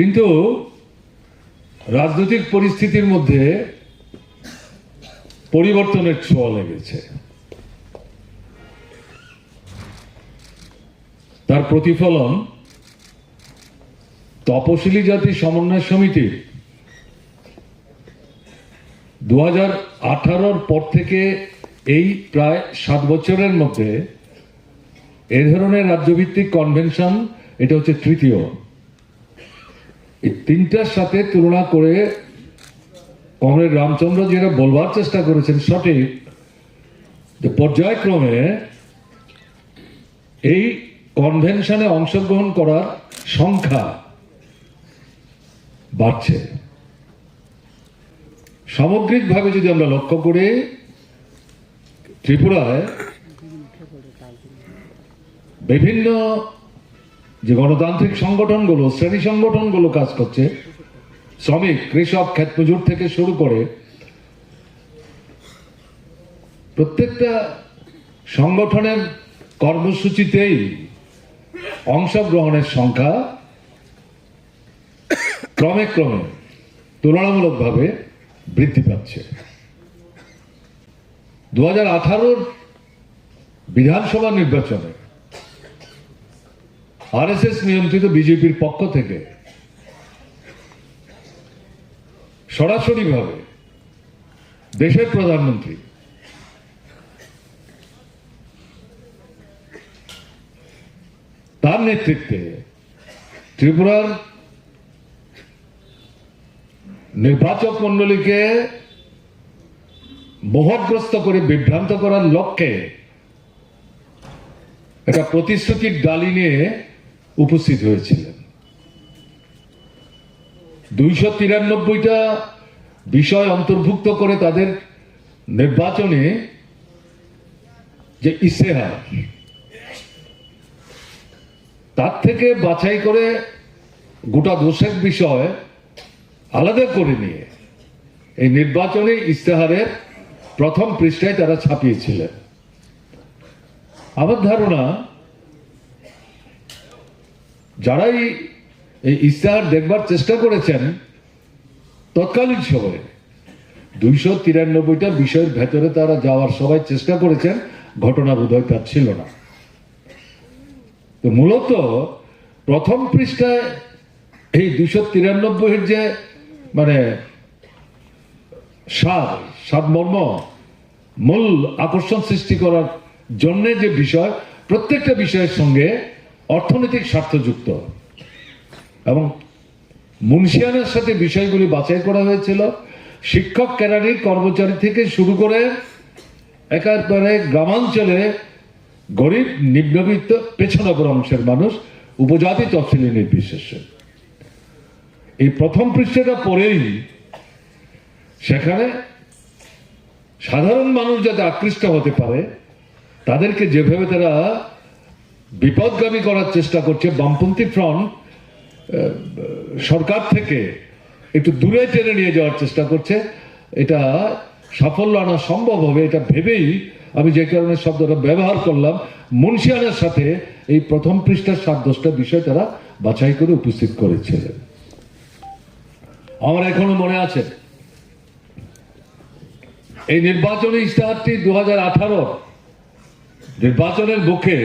কিন্তু রাজনৈতিক পরিস্থিতির মধ্যে পরিবর্তনের ছোঁয়া লেগেছে। তার প্রতিফলন তপশিলি জাতি সমন্বয় সমিতির দু হাজার পর থেকে এই প্রায় সাত বছরের মধ্যে এ ধরনের রাজ্যভিত্তিক কনভেনশন, এটা হচ্ছে তৃতীয়। এই তিনটার সাথে তুলনা করে কমরেড রামচন্দ্র যেটা বলবার চেষ্টা করেছেন সঠিক, যে পর্যায়ক্রমে এই কনভেনশনে অংশগ্রহণ করার সংখ্যা বাড়ছে। সামগ্রিকভাবে যদি আমরা লক্ষ্য করি, ত্রিপুরায় বিভিন্ন যে গণতান্ত্রিক সংগঠনগুলো, শ্রেণি সংগঠনগুলো কাজ করছে, শ্রমিক, কৃষক ক্ষেত থেকে শুরু করে প্রত্যেকটা সংগঠনের কর্মসূচিতেই অংশগ্রহণের সংখ্যা ক্রমে ক্রমে তুলনামূলকভাবে বৃদ্ধি পাচ্ছে। দু হাজার আঠারোর বিধানসভা নির্বাচনে আরএসএস নিয়ন্ত্রিত বিজেপির পক্ষ থেকে সরাসরিভাবে দেশের প্রধানমন্ত্রী তার নেতৃত্বে ত্রিপুরার নির্বাচক মন্ডলীকে মোহগ্রস্ত করে বিভ্রান্ত করার লক্ষ্যে একটা প্রতিশ্রুতির ডালি নিয়ে উপস্থিত হয়েছিলেন। দুইশো তিরানব্বইটা বিষয় অন্তর্ভুক্ত করে তাদের নির্বাচনে যে ইশতেহার, তার থেকে বাছাই করে গোটা দোষের বিষয় আলাদা করে নিয়ে এই নির্বাচনে ইস্তেহারের প্রথম পৃষ্ঠায় তারা ছাপিয়েছিলেন। আমার ধারণা যারাই এই ইশতেহার দেখবার চেষ্টা করেছেন, তৎকালীন সময়ে দুইশো তিরানব্বইটা বিষয়ের ভেতরে তারা যাওয়ার সবাই চেষ্টা করেছেন, ঘটনা বোধহয় তার ছিল না। তো মূলত প্রথম পৃষ্ঠায় এই দুইশো তিরানব্বইয়ের যে মানে স্বাদ সাদমর্ম মূল আকর্ষণ সৃষ্টি করার জন্য যে বিষয়, প্রত্যেকটা বিষয়ের সঙ্গে অর্থনৈতিক স্বার্থ যুক্ত। এবং মুন্সিয়ানের সাথে বিষয়গুলি বাছাই করা হয়েছিল। শিক্ষক কেরানির কর্মচারী থেকে শুরু করে একেবারে গ্রামাঞ্চলে গরিব, নিম্নবিত্ত, পেছনগর অংশের মানুষ উপজাতি তফসিলি নির্বিশেষে। এই প্রথম পৃষ্ঠাটা পড়েই সেখানে সাধারণ মানুষ যাতে আকৃষ্ট হতে পারে, তাদেরকে যেভাবে তারা বিপদগামী করার চেষ্টা করছে বামপন্থী ফ্রন্ট সরকার থেকে একটু দূরে টেনে নিয়ে যাওয়ার চেষ্টা করছে। এটা সাফল্য আনা সম্ভব হবে, এটা ভেবেই আমি যে কারণে শব্দটা ব্যবহার করলাম। মুন্সিয়ানের সাথে এই প্রথম পৃষ্ঠার সাত দশটা বিষয় তারা বাছাই করে উপস্থিত করেছিলেন আমার এখনও মনে আছে, এই নির্বাচনী ইশতেহারটি দু হাজার নির্বাচনের মুখে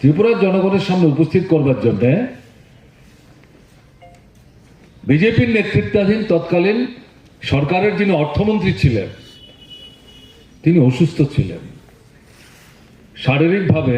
ত্রিপুরার জনগণের সামনে উপস্থিত করবার জন্য বিজেপির নেতৃত্বাধীন তৎকালীন সরকারের যিনি অর্থমন্ত্রী ছিলেন, তিনি অসুস্থ ছিলেন। শারীরিকভাবে